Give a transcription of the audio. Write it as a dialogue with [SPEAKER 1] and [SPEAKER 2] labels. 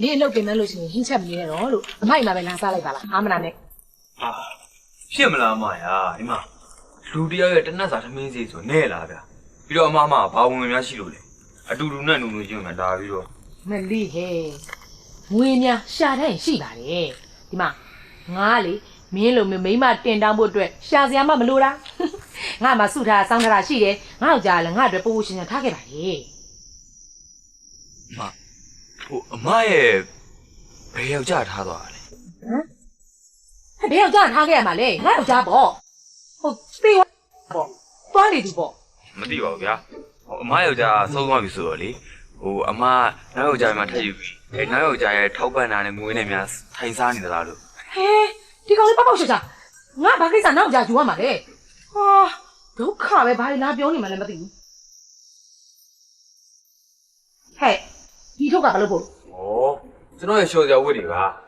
[SPEAKER 1] နင်းအလုပ်ပြင်မဲ့လို့ရှိရင်ဟင်းချက်မနေနဲ့တော့လို့အမိုက်မှာပဲလာစားလိုက်ပါလားအာမနာနဲ့
[SPEAKER 2] ဟာဖြစ်မလားအမရာဒီမှာလူတယောက်ရဲ့တနတ်စာသမင်းစီဆိုနဲ့လားဗျာပြီးတော့အမအမဘာဝင်ဝင်များရှိလို့လဲအတူတူနဲ့နူနူချင်းမှလာပြီးတော့
[SPEAKER 1] မလီဟဲ့ငွေများရှာတတ်ရင်ရှိပါတယ်ဒီမှာငါလေမင်းလိုမျိုးမိန်းမတင်တောင်းဖို့အတွက်ရှာစရာမှမလိုတာငါမှစုထားစောင်းထားတာရှိတယ်ငါ့ကိုကြားလည်းငါ့အတွက်ပို့ဖို့ရှင်ရှင်ထားခဲ့ပါလေ
[SPEAKER 2] အမ ဟိုအမရဲ့ဘယ်ယောက်ျားထားသွားတာလဲ
[SPEAKER 1] ဟဲ့ဘယ်ယောက်ကြားထားခဲ့ရမှာလဲငါ့ယောက်ကြားပေါ့ဟုတ်သေဝပေါ့သွားနေသူပေါ့
[SPEAKER 2] မသိပါဘူးဗျာဟိုအမယောက်ျားဆုံးသွားပြီဆိုတော့လေဟိုအမနောက်ယောက်ျားမှထပ်ယူပြီးအဲနောက်ယောက်ျားရဲ့ထောက်ပံ့တာနဲ့ငွေနဲ့များထိုင်စားနေသလားလို့
[SPEAKER 1] ဟဲဒီကောင်လေးပေါက်ပေါက်ရှာရှာငါဘာကိစ္စနောက်ကြားယူရမှာလဲဟာဒုက္ခပဲဘာလဲလာပြောနေမှလည်းမသိဘူးဟဲ့ဒီထု တ်ကဘာလို့ဖို့
[SPEAKER 2] ဩကျွန်တော်ရဲ့ရှော့စရာဝတ်တွေပါ